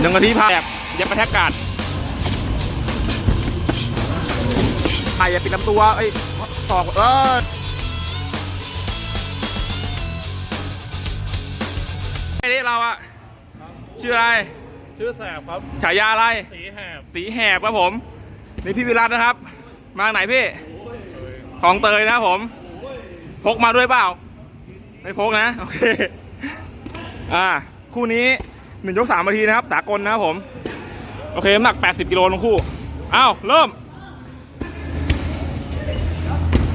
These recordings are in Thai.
หนึ่งนาทีผ่านแบบอย่าไปแทกการ์ดไอ้อย่าปิดลำตัวเอ้ยตอกเออไอ้นี่เราอะชื่ออะไร ชื่อแสบครับ ฉายาอะไร สีแหบ สีแหบครับผม นี่พี่วิรัตนะครับ มาจากไหนพี่ ของเตยนะครับผม พกมาด้วยเปล่า ไม่พกนะ โอเค อ่า คู่นี้ หนึ่งยกสามนาทีนะครับ สากลนะครับผม โอเคน้ำหนัก 80 กิโลทั้งคู่อ้าวเริ่ม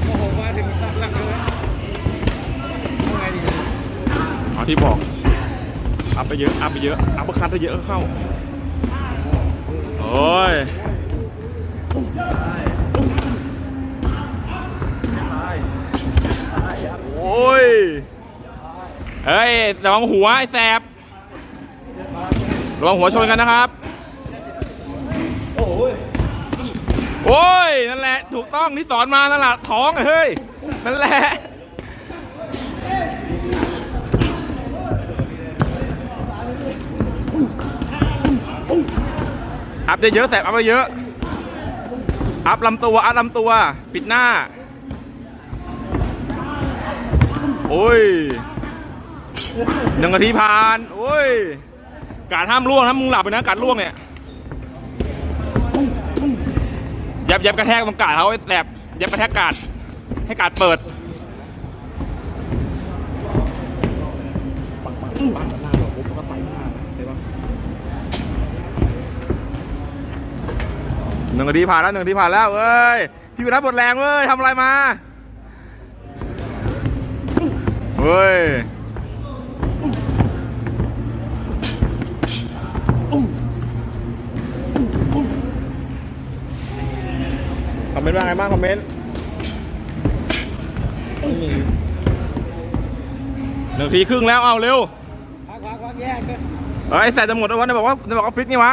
โอ้โหมาถึงหลักเลยเอาไงดีเอที่บอก อัพไปเยอะ อัพไปเยอะ อัพคันไปเยอะก็เข้า โอ้ยโอ้ย เฮ้ยระวังหัวไอ้แสบ ระวังหัวชนกันนะครับโอ้ย นั่นแหละ ถูกต้องที่สอนมานั่นแหละท้องเฮ้ย นั่นแหละ อัพเยอะๆแสบอัพเยอะอัพลำตัว อัพลำตัว ปิดหน้า โอ้ยหนึ่งนาทีผ่าน โอ้ย การห้ามล่วงนะมึงหลับไปนะการล่วงเนี่ยยับยับกระแทกตรงกาดเขาไอ้แสบยับกระแทกกาดให้กาดเปิดหนึ่งนาทีผ่านแล้วหนึ่งนาทีผ่านแล้วเว้ยพี่วิรัตหมดแรงเว้ยทำอะไรมาเฮ้ย มเมนต์ว่าไงบ้างคอมเมนต์หนึ่งทีครึ่งแล้วเอาเร็วพักพักพักแยกเฮ้ยแสบจะหมดแล้ววะไหนบอกว่าไหนบอกว่าฟิตนี่วะ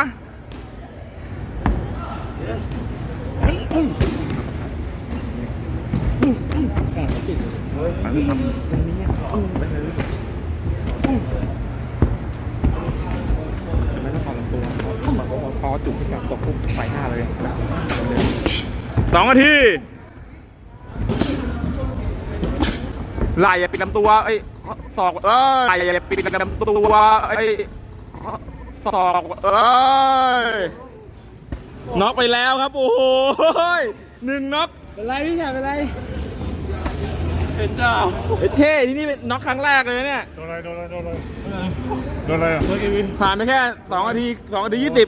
ไม่ต้องขอลำตัวพอจุกที่กับตกปุ๊บใส่หน้าเลย สองนาทีไหล่อย่าปิดลำตัวเอ้ยศอกเอ้ยไหล่อย่าปิดลำตัวเอ้ยศอกเอ้ยน็อกไปแล้วครับ โอ้โหหนึ่งน็อกเป็นไรพี่แฉเป็นไรเป็นดาวเอ้ยเท่ที่นี่เป็นน็อกครั้งแรกเลยนะเนี่ยโดนอะไรโดนอะไรโดนอะไรโดนอะไรอะเมื่อกี้ผ่านไปแค่สองนาทีสองนาทียี่สิบ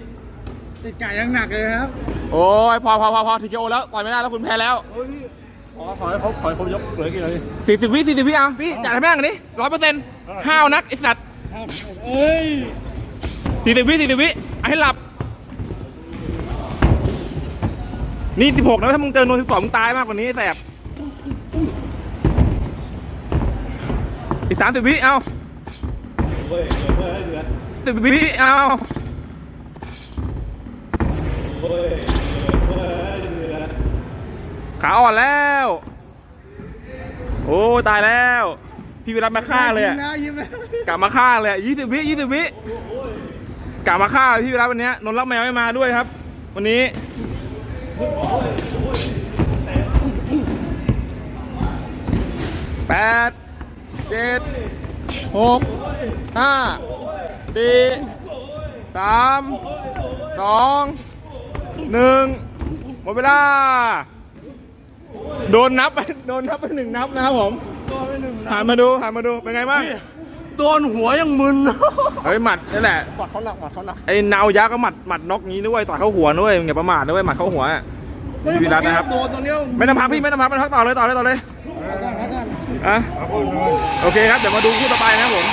ติดไก่ยังหนักเลยครับ โอ้ยพอพอพอพอทีเกโอแล้วต่อยไม่ได้แล้วคุณแพ้แล้วโอ้ยพี่ขอขอให้เขาขอให้เขายกเหลือกี่นาทีสี่สิบวิสี่สิบวิเอาพี่จัดให้แม่งดิร้อยเปอร์เซ็นต์ห้าวนักไอสัตว์เอ้ยสี่สิบวิสี่สิบวิเอาให้หลับ นี่สิบหกนะถ้ามึงเจอโนสิบสองมึงตายมากกว่านี้ไอ้แสบอีกสามสิบวิเอาสิบวิเอา ขาอ่อนแล้ว โอ้ตายแล้ว พี่วิรัตมาฆ่าเลยอะมแล้วยิ้มแล้วกลับมาฆ่าเลยยี่สิบวิยี่สิบวิกลับมาฆ่าเลยพี่วิรัตวันเนี้ยนนท์รักแมวไม่มาด้วยครับ วันนี้แปดเจ็ดหกห้าสี่สามสอง หนึ่งหมดเวลา โดนนับไปโดนนับไปหนึ่งนับนะครับผมหันมาดูหันมาดู เป็นไงบ้างโดนหัวยังมึน เฮ้ยหมัดนี่แหละ หมัดเขาหนักหมัดเขาหนักไอ้นาวยักษ์ก็หมัดหมัดน็อกงี้ด้วยต่อยเข้าหัวด้วยมึงอย่าประมาทด้วยหมัดเข้าหัวอะพี่วิรัตนะครับโดนตรงเนี้ยไม่ต้องพักพี่ไม่ต้องพักไม่ต้องพักต่อเลยต่อเลยต่อเลยอะโอเคครับเดี๋ยวมาดูคู่ต่อไปนะครับผม